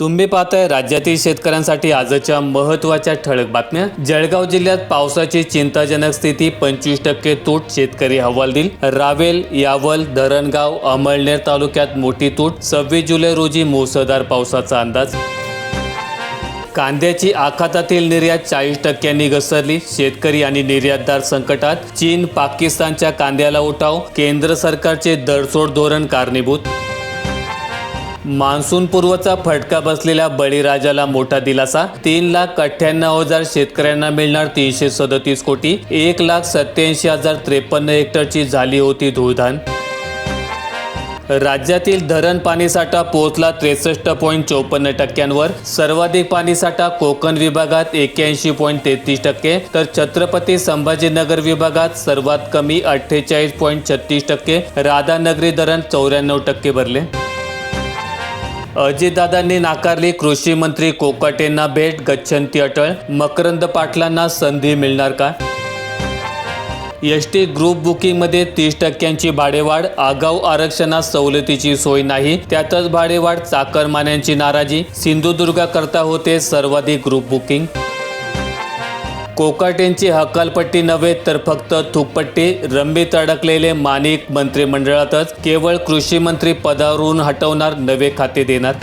तुम्ही पाहताय राज्यातील शेतकऱ्यांसाठी आजच्या महत्त्वाच्या ठळक बातम्या. जळगाव जिल्ह्यात पावसाची चिंताजनक स्थिती पंचवीस टक्के तूट शेतकरी हवालदिल रावेल यावल धरणगाव अमळनेर तालुक्यात मोठी तूट सव्वीस जुलै रोजी मुसळधार पावसाचा अंदाज. कांद्याची आखातातील निर्यात चाळीस टक्क्यांनी घसरली. शेतकरी आणि निर्यातदार संकटात. चीन पाकिस्तानच्या कांद्याला उठाव. केंद्र सरकारचे दरसोड धोरण कारणीभूत. मान्सून पूर्वचा फटका बसलेल्या बळीराजाला मोठा दिलासा. तीन लाख अठ्ठ्याण्णव हजार शेतकऱ्यांना मिळणार तीनशे सदतीस कोटी. एक लाख सत्याऐंशी हजार त्रेपन्न हेक्टरची झाली होती धुळधान. राज्यातील धरण पाणीसाठा पोहोचला त्रेसष्ट पॉईंट चौपन्न टक्क्यांवर. सर्वाधिक पाणीसाठा कोकण विभागात एक्क्याऐंशी पॉईंट तेहतीस टक्के तर छत्रपती संभाजीनगर विभागात सर्वात कमी अठ्ठेचाळीस पॉईंट छत्तीस टक्के राधानगरी धरण चौऱ्याण्णव टक्के भरले. अजितदादांनी नाकारली. कृषी मंत्री कोकाटेंना भेट गच्छंती अटळ. मकरंद पाटलांना संधी मिळणार का? एस टी ग्रुप बुकिंगमध्ये तीस टक्क्यांची भाडेवाढ आगाऊ आरक्षणात सवलतीची सोय नाही त्यातच भाडेवाढ चाकरमान्यांची नाराजी. सिंधुदुर्गाकरता होते सर्वाधिक ग्रुप बुकिंग कोकाटेंची हकालपट्टी नव्हे तर फक्त थुकपट्टी. रंबीत अडकलेले मानिक मंत्रिमंडळातच केवळ कृषी मंत्री पदावरून हटवणार नवे खाते देणार.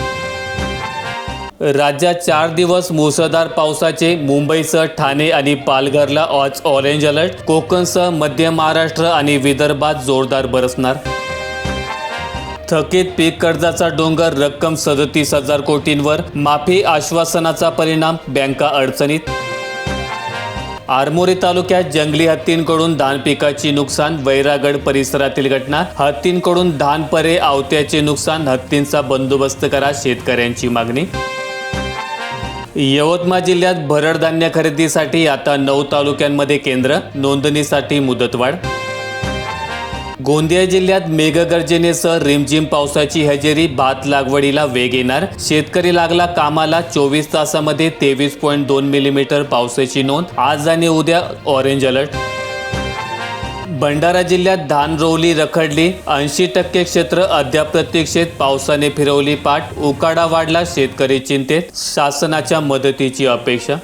राज्यात चार दिवस मुसळधार पावसाचे मुंबईसह ठाणे आणि पालघरला आज ऑरेंज अलर्ट कोकणसह मध्य महाराष्ट्र आणि विदर्भात जोरदार बरसणार. थकीत पीक कर्जाचा डोंगर रक्कम सदतीस हजार कोटींवर. माफी आश्वासनाचा परिणाम बँका अडचणीत. आरमोरी तालुक्यात जंगली हत्तींकडून धान पिकाची नुकसान वैरागड परिसरातील घटना हत्तींकडून धान परे आवत्याचे नुकसान हत्तींचा बंदोबस्त करा शेतकऱ्यांची मागणी. यवतमाळ जिल्ह्यात भरड धान्य खरेदीसाठी आता नऊ तालुक्यांमध्ये केंद्र नोंदणीसाठी मुदतवाढ. गोंदिया जिल्ह्यात मेघगर्जनेसह रिमझिम पावसाची हजेरी भात लागवडीला वेग येणार. शेतकरी लागला कामाला चोवीस तासामध्ये तेवीस पॉईंट दोन मिलीमीटर पावसाची नोंद. आज आणि उद्या ऑरेंज अलर्ट. भंडारा जिल्ह्यात धान रोवली रखडली. ऐंशी टक्के क्षेत्र अद्याप प्रत्यक्षेत पावसाने फिरवली पाठ. उकाडा वाढला शेतकरी चिंतेत. शासनाच्या मदतीची अपेक्षा.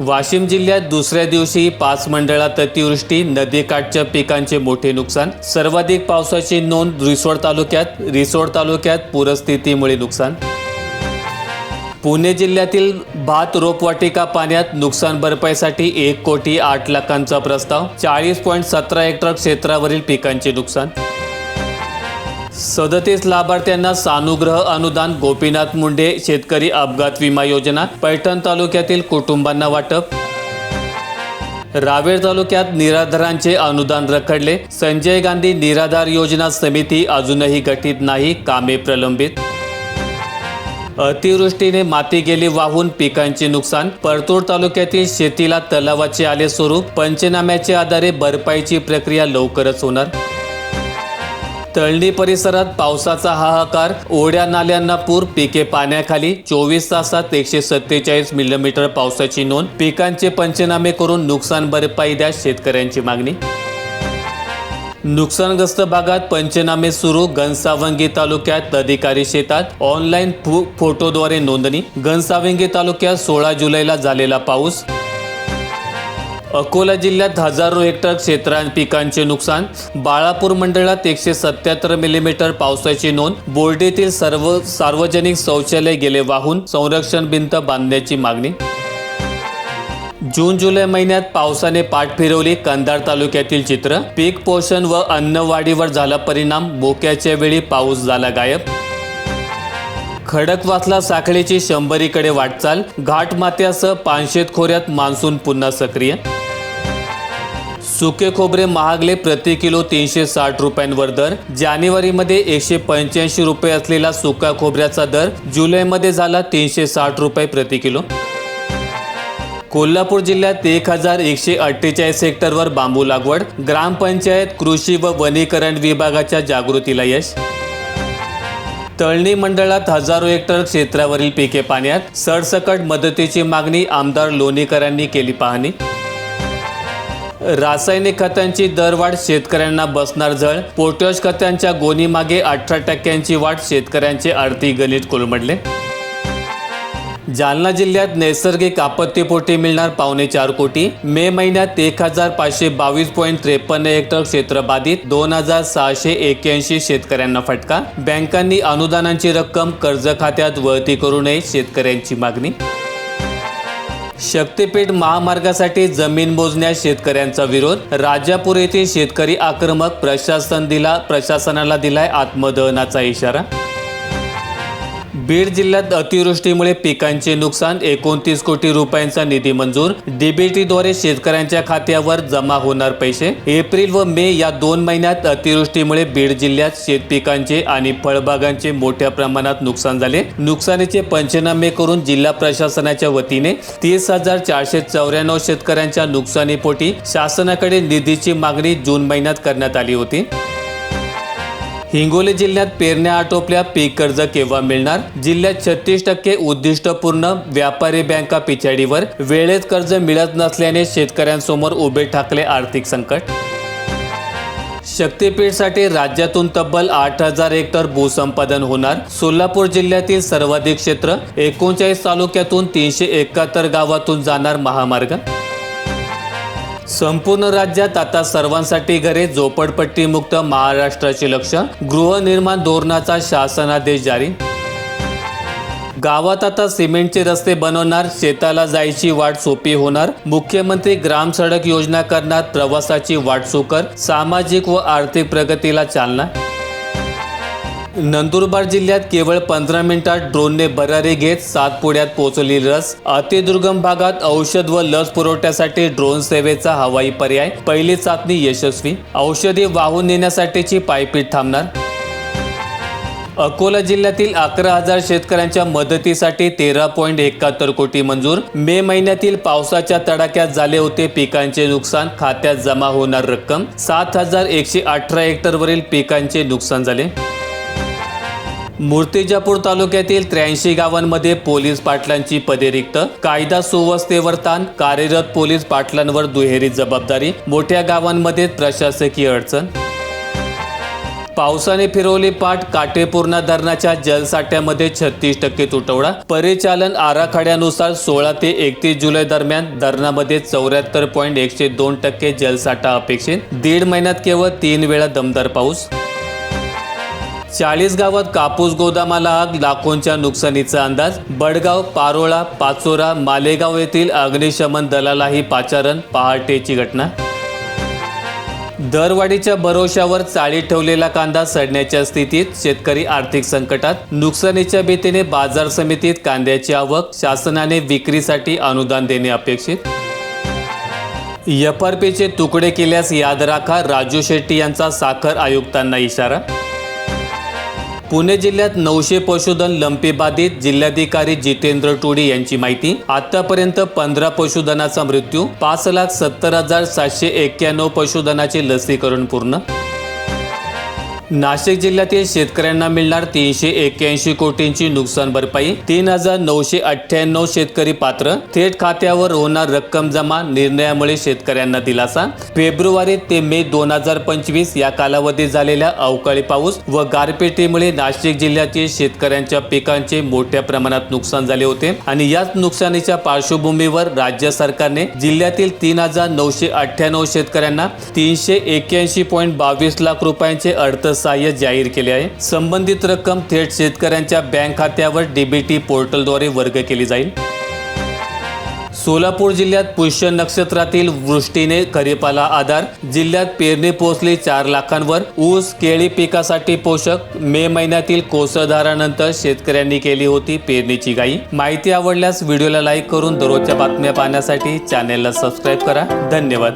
वाशिम जिल्ह्यात दुसऱ्या दिवशी पाच मंडळात अतिवृष्टी नदीकाठच्या पिकांचे मोठे नुकसान सर्वाधिक पावसाची नोंद रिसोड तालुक्यात रिसोड तालुक्यात पूरस्थितीमुळे नुकसान. पुणे जिल्ह्यातील भात रोपवाटिका पाण्यात नुकसान भरपाईसाठी एक कोटी आठ लाखांचा प्रस्ताव चाळीस पॉईंट सतरा हेक्टर क्षेत्रावरील पिकांचे नुकसान. सदतीस लाभार्थ्यांना सानुग्रह अनुदान गोपीनाथ मुंडे शेतकरी अपघात विमा योजना पैठण तालुक्यातील कुटुंबांना वाटप. रावेर तालुक्यात निराधारांचे अनुदान रखडले. संजय गांधी निराधार योजना समिती अजूनही गठीत नाही कामे प्रलंबित. अतिवृष्टीने माती गेली वाहून पिकांचे नुकसान. परतूर तालुक्यातील शेतीला तलावाचे आले स्वरूप. पंचनाम्याच्या आधारे भरपाईची प्रक्रिया लवकरच होणार. तळणी परिसरात पावसाचा हाहाकार ओढ्या नाल्यांना पूर पिके पाण्याखाली. चोवीस तासात एकशे सत्तेचाळीस मिलीमीटर पावसाची नोंद. पिकांचे पंचनामे करून नुकसान भरपाई द्या शेतकऱ्यांची मागणी. नुकसानग्रस्त भागात पंचनामे सुरू. घनसावंगी तालुक्यात अधिकारी शेतात. ऑनलाईन फो- फोटोद्वारे नोंदणी. घनसावंगी तालुक्यात सोळा जुलैला झालेला पाऊस. अकोला जिल्ह्यात हजारो हेक्टर क्षेत्रात पिकांचे नुकसान. बाळापूर मंडळात एकशे सत्याहत्तर मिलीमीटर पावसाची नोंद. बोर्डेतील सर्व सार्वजनिक शौचालय गेले वाहून संरक्षण भिंत बांधण्याची मागणी. जून जुलै महिन्यात पावसाने पाठ फिरवली कंधार तालुक्यातील चित्र. पीक पोषण व अन्नवाढीवर झाला परिणाम. बोक्याच्या वेळी पाऊस झाला गायब. खडकवासला साखळीची शंभरीकडे वाटचाल. घाटमात्यासह पानशेत खोऱ्यात मान्सून पुन्हा सक्रिय. सुके खोबरे महागले प्रति किलो तीनशे साठ रुपयांवर दर. जानेवारीमध्ये एकशे पंच्याऐंशी रुपये असलेला सुका खोबऱ्याचा दर जुलैमध्ये झाला तीनशे साठ रुपये प्रति किलो. कोल्हापूर जिल्ह्यात एक हजार एकशे अठ्ठेचाळीस हेक्टरवर बांबू लागवड. ग्रामपंचायत कृषी व वनीकरण विभागाच्या जागृतीला यश. तळणी मंडळात हजारो हेक्टर क्षेत्रावरील पिके पाण्यात. सरसकट मदतीची मागणी आमदार लोणीकरांनी केली पाहणी. रासायनिक खतांची दरवाढ शेतकऱ्यांना बसणार झळ. पोटॅश खतांच्या गोणीमागे अठरा टक्क्यांची वाढ शेतकऱ्यांचे आर्थिक गणित कोलमडले. जालना जिल्ह्यात नैसर्गिक आपत्तीपोटी मिळणार पावणे चार कोटी. मे महिन्यात एक हजार पाचशे बावीस पॉईंट त्रेपन्न हेक्टर क्षेत्र बाधित. दोन हजार सहाशे एक्याऐंशी शेतकऱ्यांना फटका. बँकांनी अनुदानांची रक्कम कर्ज खात्यात वळती करू नये शेतकऱ्यांची मागणी. शक्तीपीठ महामार्गासाठी जमीन मोजण्यास शेतकऱ्यांचा विरोध. राजापूर येथील शेतकरी आक्रमक प्रशासन दिला प्रशासनाला दिलाय आत्मदहनाचा इशारा. बीड जिल्ह्यात अतिवृष्टीमुळे पिकांचे नुकसान एकोणतीस कोटी रुपयांचा निधी मंजूर. डीबीटीद्वारे शेतकऱ्यांच्या खात्यावर जमा होणार पैसे. एप्रिल व मे या दोन महिन्यात अतिवृष्टीमुळे बीड जिल्ह्यात शेतपिकांचे आणि फळबागांचे मोठ्या प्रमाणात नुकसान झाले. नुकसानीचे पंचनामे करून जिल्हा प्रशासनाच्या वतीने तीस हजार चारशे चौऱ्याण्णव शेतकऱ्यांच्या नुकसानीपोटी शासनाकडे निधीची मागणी जून महिन्यात करण्यात आली होती. हिंगोली जिल्ह्यात पेरण्या आटोपल्या पीक कर्ज केव्हा मिळणार? जिल्ह्यात छत्तीस टक्के उद्दिष्टपूर्ण व्यापारी बँका पिछाडीवर वेळेत कर्ज मिळत नसल्याने शेतकऱ्यांसमोर उभे ठाकले आर्थिक संकट. शक्तीपीठसाठी राज्यातून तब्बल आठ हजार हेक्टर भूसंपादन होणार. सोलापूर जिल्ह्यातील सर्वाधिक क्षेत्र एकोणचाळीस तालुक्यातून तीनशे एकाहत्तर गावातून जाणार महामार्ग. संपूर्ण राज्यात आता सर्वांसाठी घरे झोपडपट्टी मुक्त महाराष्ट्राचे लक्ष. गृहनिर्माण धोरणाचा शासनादेश जारी. गावात आता सिमेंटचे रस्ते बनवणार शेताला जायची वाट सोपी होणार. मुख्यमंत्री ग्राम सडक योजना करणार प्रवासाची वाट सुकर. सामाजिक व आर्थिक प्रगतीला चालना. नंदुरबार जिल्ह्यात केवळ पंधरा मिनिटात ड्रोनने भरारी घेत सातपुड्यात पोहोचली लस. अतिदुर्गम भागात औषध व लस पुरवठ्यासाठी ड्रोन सेवेचा हवाई पर्याय. पहिली चाचणी यशस्वी. औषधी वाहून नेण्यासाठीची पायपीट थांबणार. अकोला जिल्ह्यातील अकरा हजार शेतकऱ्यांच्या मदतीसाठी तेरा पॉईंट एकाहत्तर कोटी मंजूर. मे महिन्यातील पावसाच्या तडाख्यात झाले होते पिकांचे नुकसान. खात्यात जमा होणार रक्कम. सात हजार एकशे अठरा हेक्टरवरील पिकांचे नुकसान झाले. मूर्तिजापूर तालुक्यातील त्र्याऐंशी गावांमध्ये पोलीस पाटलांची पदे रिक्त कायदा सुव्यवस्थेवर ताण कार्यरत पोलीस पाटलांवर दुहेरी जबाबदारी मोठ्या गावांमध्ये प्रशासकीय अडचण. पावसाने फिरवली पाठ काटेपूर्णा धरणाच्या जलसाठ्यामध्ये छत्तीस टक्के तुटवडा. परिचालन आराखड्यानुसार सोळा ते एकतीस जुलै दरम्यान धरणामध्ये चौऱ्याहत्तर पॉईंट एकशे दोन टक्के जलसाठा अपेक्षित. दीड महिन्यात केवळ तीन वेळा दमदार पाऊस. चाळीस गावात कापूस गोदामाला आग लाखोंच्या नुकसानीचा अंदाज. बडगाव पारोळा पाचोरा मालेगाव येथील अग्निशमन दलालाही पाचारण पहाटेची घटना. दरवाढीच्या भरोशावर चाळीत ठेवलेला कांदा सडण्याच्या स्थितीत शेतकरी आर्थिक संकटात. नुकसानीच्या भीतीने बाजार समितीत कांद्याची आवक शासनाने विक्रीसाठी अनुदान देणे अपेक्षित. एफ आर पीचे तुकडे केल्यास याद राखा राजू शेट्टी यांचा साखर आयुक्तांना इशारा. पुणे जिल्ह्यात नऊशे पशुधन लंपी बाधित जिल्हाधिकारी जितेंद्र टोडी यांची माहिती. आतापर्यंत पंधरा पशुधनाचा मृत्यू पाच लाख सत्तर हजार सातशे एक्क्याण्णव पशुधनाचे लसीकरण पूर्ण नाशिक जिल्ह्यातील शेतकऱ्यांना मिळणार तीनशे एक्क्याऐंशी कोटींची नुकसान भरपाई तीन हजार नऊशे अठ्ठ्याण्णव शेतकरी पात्र. थेट खात्यावर होणार रक्कम जमा निर्णयामुळे शेतकऱ्यांना दिलासा. फेब्रुवारी ते मे दोन हजार पंचवीस या कालावधीत झालेल्या अवकाळी पाऊस व गारपेटीमुळे नाशिक जिल्ह्यातील शेतकऱ्यांच्या पिकांचे मोठ्या प्रमाणात नुकसान झाले होते आणि याच नुकसानीच्या पार्श्वभूमीवर राज्य सरकारने जिल्ह्यातील तीन हजार नऊशे अठ्ठ्याण्णव शेतकऱ्यांना तीनशे एक्क्याऐंशी पॉईंट बावीस लाख रुपयांचे अर्थ सहाय्य जाहीर केले आहे. संबंधित रक्कम थेट शेतकऱ्यांच्या बँक खात्यावर डीबीटी पोर्टलद्वारे वर्ग केली जाईल. सोलापूर जिल्ह्यात पुष्य नक्षत्रातील वृष्टीने खरीपाला आधार. जिल्ह्यात पेरणी पोहोचली चार लाखांवर. ऊस केळी पिकासाठी पोषक. मे महिन्यातील कोसळधारानंतर शेतकऱ्यांनी केली होती पेरणीची गाई माहिती आवडल्यास व्हिडिओला लाईक करून दररोजच्या बातम्या पाहण्यासाठी चॅनेलला सबस्क्राईब करा. धन्यवाद.